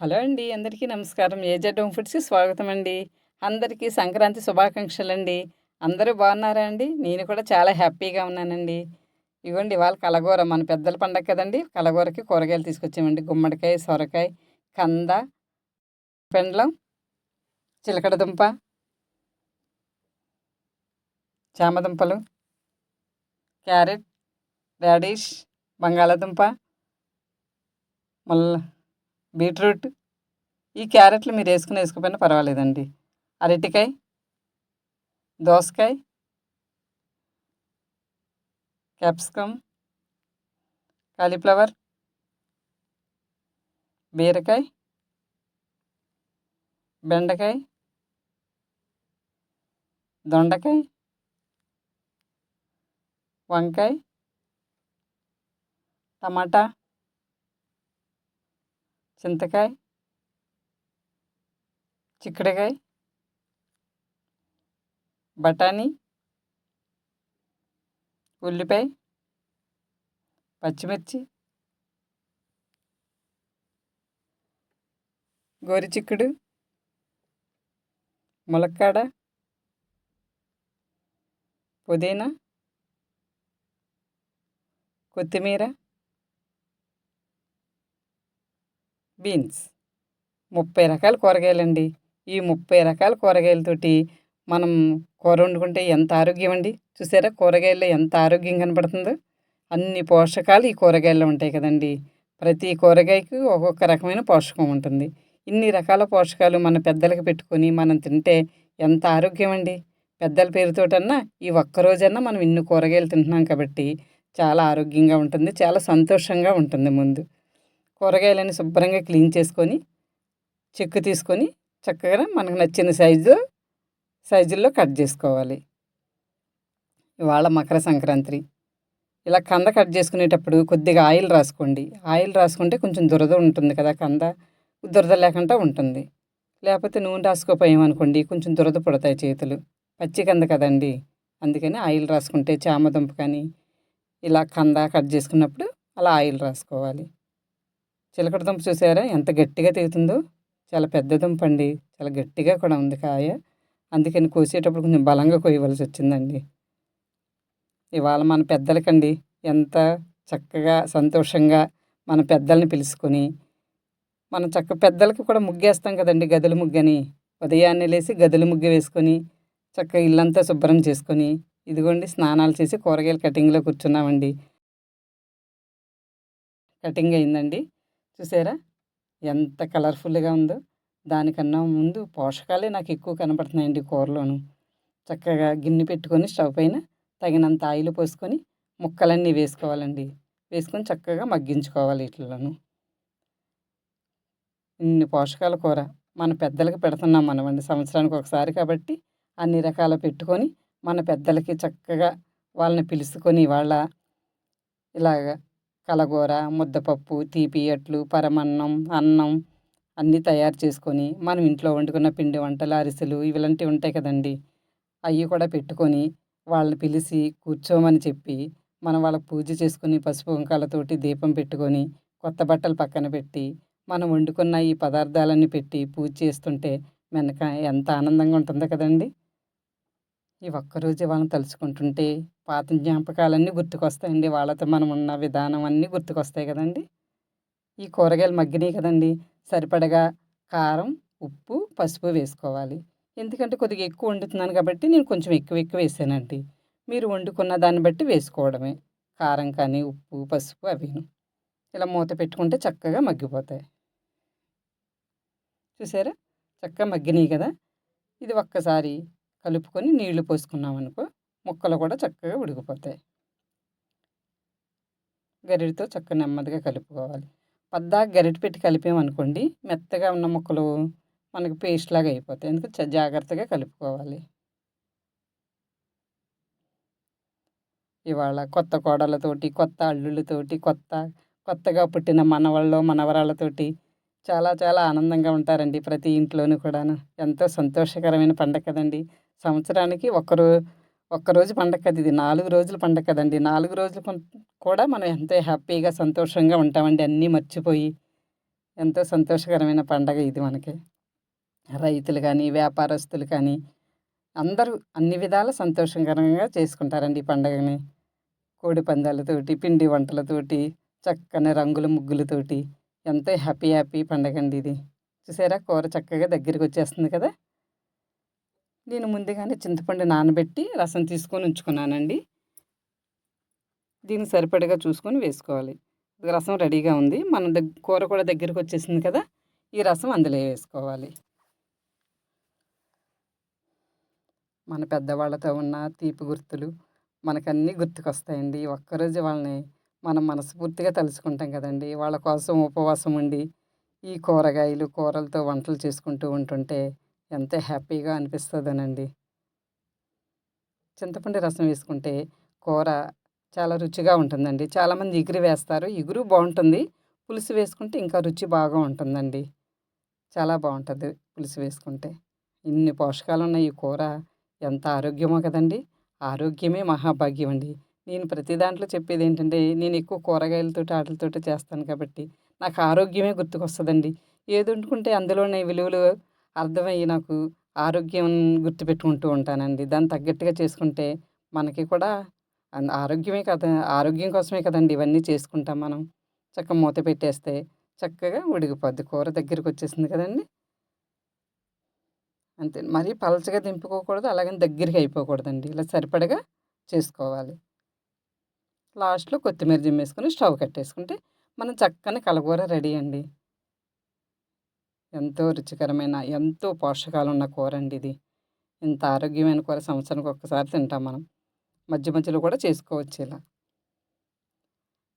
Hello అండి అందరికీ నమస్కారం. ఏజెడ్ హోమ్ ఫుడ్స్కి స్వాగతం అండి అందరికీ సంక్రాంతి శుభాకాంక్షలు అండి అందరూ బాగున్నారా అండి? నేను కూడా చాలా హ్యాపీగా ఉన్నానండి. ఇవ్వండి ఇవాళ కలగూర. మన పెద్దల పండగ కదండి. కలగూరకి కూరగాయలు తీసుకొచ్చామండి. గుమ్మడికాయ సొరకాయ కంద పెండ్లం చిలకడ దుంప చామదుంపలు క్యారెట్ రాడిష్ బంగాళాదుంప మళ్ళీ బీట్రూట్ ఈ క్యారెట్లు మీరు వేసుకుని వేసుకోకపోయినా పర్వాలేదండి. అరటికాయ దోసకాయ క్యాప్సికమ్ కాలీఫ్లవర్ బీరకాయ బెండకాయ దొండకాయ వంకాయ టమాటా చింతకాయ చిక్కుడుకాయ బఠానీ ఉల్లిపాయ పచ్చిమిర్చి గోరిచిక్కుడు ములక్కాడ పుదీనా కొత్తిమీర బీన్స్. ముప్పై రకాల కూరగాయలండి. ఈ ముప్పై రకాల కూరగాయలతోటి మనం కూర వండుకుంటే ఎంత ఆరోగ్యం అండి చూసారా? కూరగాయల్లో ఎంత ఆరోగ్యం కనపడుతుందో? అన్ని పోషకాలు ఈ కూరగాయల్లో ఉంటాయి కదండి. ప్రతి కూరగాయకు ఒక్కొక్క రకమైన పోషకం ఉంటుంది. ఇన్ని రకాల పోషకాలు మన పెద్దలకు పెట్టుకొని మనం తింటే ఎంత ఆరోగ్యం అండి పెద్దల పేరుతోటన్నా ఈ ఒక్కరోజన్నా మనం ఇన్ని కూరగాయలు తింటున్నాం కాబట్టి చాలా ఆరోగ్యంగా ఉంటుంది చాలా సంతోషంగా ఉంటుంది ముందు. కూరగాయలని శుభ్రంగా క్లీన్ చేసుకొని చెక్కు తీసుకొని చక్కగా మనకు నచ్చిన సైజు సైజుల్లో కట్ చేసుకోవాలి. ఇవాళ మకర సంక్రాంతి. ఇలా కంద కట్ చేసుకునేటప్పుడు కొద్దిగా ఆయిల్ రాసుకోండి. ఆయిల్ రాసుకుంటే కొంచెం దురద ఉంటుంది కదా కంద దురద లేకుండా ఉంటుంది. లేకపోతే నూనె రాసుకోపోయామనుకోండి కొంచెం దురద పడతాయి చేతులు. పచ్చి కంద కదండి అందుకని ఆయిల్ రాసుకుంటే చామదుంప కానీ ఇలా కంద కట్ చేసుకున్నప్పుడు అలా ఆయిల్ రాసుకోవాలి. చిలకడ దుంప చూసారా? ఎంత గట్టిగా తెగుతుందో చాలా పెద్ద దుంప అండి. చాలా గట్టిగా కూడా ఉంది కాయ. అందుకని కోసేటప్పుడు కొంచెం బలంగా కోయవలసి వచ్చిందండి. ఇవాళ మన పెద్దలకండి ఎంత చక్కగా సంతోషంగా మన పెద్దల్ని పిలుచుకొని మనం చక్క పెద్దలకి కూడా ముగ్గేస్తాం కదండి గదుల ముగ్గని. ఉదయాన్నే లేచి గదుల ముగ్గు వేసుకొని చక్కగా ఇల్లంతా శుభ్రం చేసుకొని ఇదిగోండి స్నానాలు చేసి కూరగాయల కటింగ్లో కూర్చున్నామండి. కటింగ్ అయిందండి. చూసారా? ఎంత కలర్ఫుల్గా ఉందో. దానికన్నా ముందు పోషకాలే నాకు ఎక్కువ కనపడుతున్నాయండి కూరలోను. చక్కగా గిన్నె పెట్టుకొని స్టవ్ పైన తగినంత ఆయిల్ పోసుకొని ముక్కలన్నీ వేసుకోవాలండి. వేసుకొని చక్కగా మగ్గించుకోవాలి వీటిలోను ఇన్ని పోషకాల కూర మన పెద్దలకి పెడుతున్నాం మనమండి సంవత్సరానికి ఒకసారి కాబట్టి అన్ని రకాల పెట్టుకొని మన పెద్దలకి చక్కగా వాళ్ళని పిలుచుకొని వాళ్ళ ఇలాగా కలగూర ముద్దపప్పు తీపి అట్లు పరమన్నం అన్నం అన్నీ తయారు చేసుకొని మనం ఇంట్లో వండుకున్న పిండి వంటలు అరిసెలు ఇలాంటివి ఉంటాయి కదండి. అవి కూడా పెట్టుకొని వాళ్ళని పిలిచి కూర్చోమని చెప్పి మనం వాళ్ళకి పూజ చేసుకుని పసుపు కుంకాలతోటి దీపం పెట్టుకొని కొత్త బట్టలు పక్కన పెట్టి మనం వండుకున్న ఈ పదార్థాలన్నీ పెట్టి పూజ చేస్తుంటే వెనక ఎంత ఆనందంగా ఉంటుందో కదండి. ఈ ఒక్కరోజు వాళ్ళని తలుచుకుంటుంటే పాత జ్ఞాపకాలన్నీ గుర్తుకొస్తాయండి. వాళ్ళతో మనం ఉన్న విధానం అన్నీ గుర్తుకొస్తాయి కదండి. ఈ కూరగాయలు మగ్గినాయి కదండి. సరిపడగా కారం ఉప్పు పసుపు వేసుకోవాలి. ఎందుకంటే కొద్దిగా ఎక్కువ వండుతున్నాను కాబట్టి నేను కొంచెం ఎక్కువ ఎక్కువ వేసానండి. మీరు వండుకున్న దాన్ని బట్టి వేసుకోవడమే. కారం కానీ ఉప్పు పసుపు అవిను. ఇలా మూత పెట్టుకుంటే చక్కగా మగ్గిపోతాయి. చూసారా? చక్కగా మగ్గినాయి కదా. ఇది ఒక్కసారి కలుపుకొని నీళ్ళు పోసుకున్నాం అనుకో ముక్కలు కూడా చక్కగా ఉడికిపోతాయి. గరిటతో చక్కగా నెమ్మదిగా కలుపుకోవాలి. పద్దాక గరిట పెట్టి కలిపామనుకోండి మెత్తగా ఉన్న ముక్కలు మనకి పేస్ట్ లాగా అయిపోతాయి. ఎందుకంటే జాగ్రత్తగా కలుపుకోవాలి. ఇవాళ కొత్త కోడలతోటి కొత్త అల్లుళ్ళతోటి కొత్త కొత్తగా పుట్టిన మనవాళ్ళు మనవరాళ్ళతోటి చాలా చాలా ఆనందంగా ఉంటారండి ప్రతి ఇంట్లోనూ కూడాను. ఎంతో సంతోషకరమైన పండగ కదండి. సంవత్సరానికి ఒక్కరో ఒక్కరోజు పండగ కదా ఇది. నాలుగు రోజుల పండగ కదండి. నాలుగు రోజులు కూడా మనం ఎంతో హ్యాపీగా సంతోషంగా ఉంటామండి. అన్నీ మర్చిపోయి ఎంతో సంతోషకరమైన పండగ ఇది మనకి. రైతులు కానీ వ్యాపారస్తులు కానీ అందరూ అన్ని విధాల సంతోషకరంగా చేసుకుంటారండి ఈ పండగని. కోడి పందాలతోటి పిండి వంటలతోటి చక్కని రంగుల ముగ్గులతోటి ఎంతో హ్యాపీ హ్యాపీ పండగ అండి ఇది. చూసారా? కూర చక్కగా దగ్గరికి వచ్చేస్తుంది కదా? నేను ముందుగానే చింతపండు నానబెట్టి రసం తీసుకొని ఉంచుకున్నానండి. దీన్ని సరిపడగా చూసుకొని వేసుకోవాలి. రసం రెడీగా ఉంది. మన దగ్గర కూర కూడా దగ్గరికి వచ్చేసింది కదా ఈ రసం అందులో వేసుకోవాలి. మన పెద్దవాళ్ళతో ఉన్న తీపి గుర్తులు మనకన్నీ గుర్తుకొస్తాయండి. ఒక్కరోజు వాళ్ళని మనం మనస్ఫూర్తిగా తలుచుకుంటాం కదండి. వాళ్ళ కోసం ఉపవాసం ఉండి ఈ కూరగాయలు కూరలతో వంటలు చేసుకుంటూ ఉంటుంటే ఎంత హ్యాపీగా అనిపిస్తుందోనండి. చింతపండు రసం వేసుకుంటే కూర చాలా రుచిగా ఉంటుందండి. చాలామంది ఇగురు వేస్తారు. ఇగురు బాగుంటుంది. పులుసు వేసుకుంటే ఇంకా రుచి బాగా ఉంటుందండి. చాలా బాగుంటుంది పులుసు వేసుకుంటే. ఇన్ని పోషకాలు ఉన్న ఈ కూర. ఎంత ఆరోగ్యమో కదండి. ఆరోగ్యమే మహాభాగ్యం అండి. నేను ప్రతి దాంట్లో చెప్పేది ఏంటంటే నేను ఎక్కువ కూరగాయలతో వాటితో చేస్తాను కాబట్టి నాకు ఆరోగ్యమే గుర్తుకొస్తుందండి. ఏది వండుకుంటే అందులోనే విలువలు అర్థమయ్యి నాకు ఆరోగ్యం గుర్తుపెట్టుకుంటూ ఉంటానండి. దాన్ని తగ్గట్టుగా చేసుకుంటే మనకి కూడా ఆరోగ్యమే కదా ఆరోగ్యం కోసమే కదండి ఇవన్నీ చేసుకుంటాం మనం. చక్కగా మూత పెట్టేస్తే చక్కగా ఉడికిపోద్ది. కూర దగ్గరికి వచ్చేసింది కదండి. అంతే. మరీ పలచగా దింపుకోకూడదు అలాగని దగ్గరికి అయిపోకూడదండి. ఇలా సరిపడగా చేసుకోవాలి. లాస్ట్లో కొత్తిమీర జిమ్మేసుకుని స్టవ్ కట్టేసుకుంటే మనం చక్కని కలగూర రెడీ అండి. ఎంతో రుచికరమైన ఎంతో పోషకాలు ఉన్న కూర అండి ఇది. ఇంత ఆరోగ్యమైన కూర సంవత్సరానికి ఒక్కసారి తింటాం మనం. మధ్య మధ్యలో కూడా చేసుకోవచ్చు ఇలా.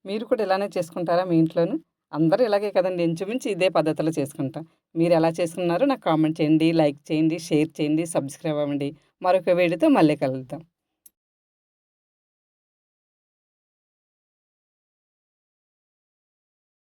మీరు కూడా ఇలానే చేసుకుంటారా మీ ఇంట్లోను? అందరూ ఇలాగే కదండి. ఇంచుమించు ఇదే పద్ధతిలో చేసుకుంటాం. మీరు ఎలా చేసుకున్నారో నాకు కామెంట్ చేయండి లైక్ చేయండి షేర్ చేయండి సబ్స్క్రైబ్ అవ్వండి. మరొక వేడితో మళ్ళీ కలుద్దాం.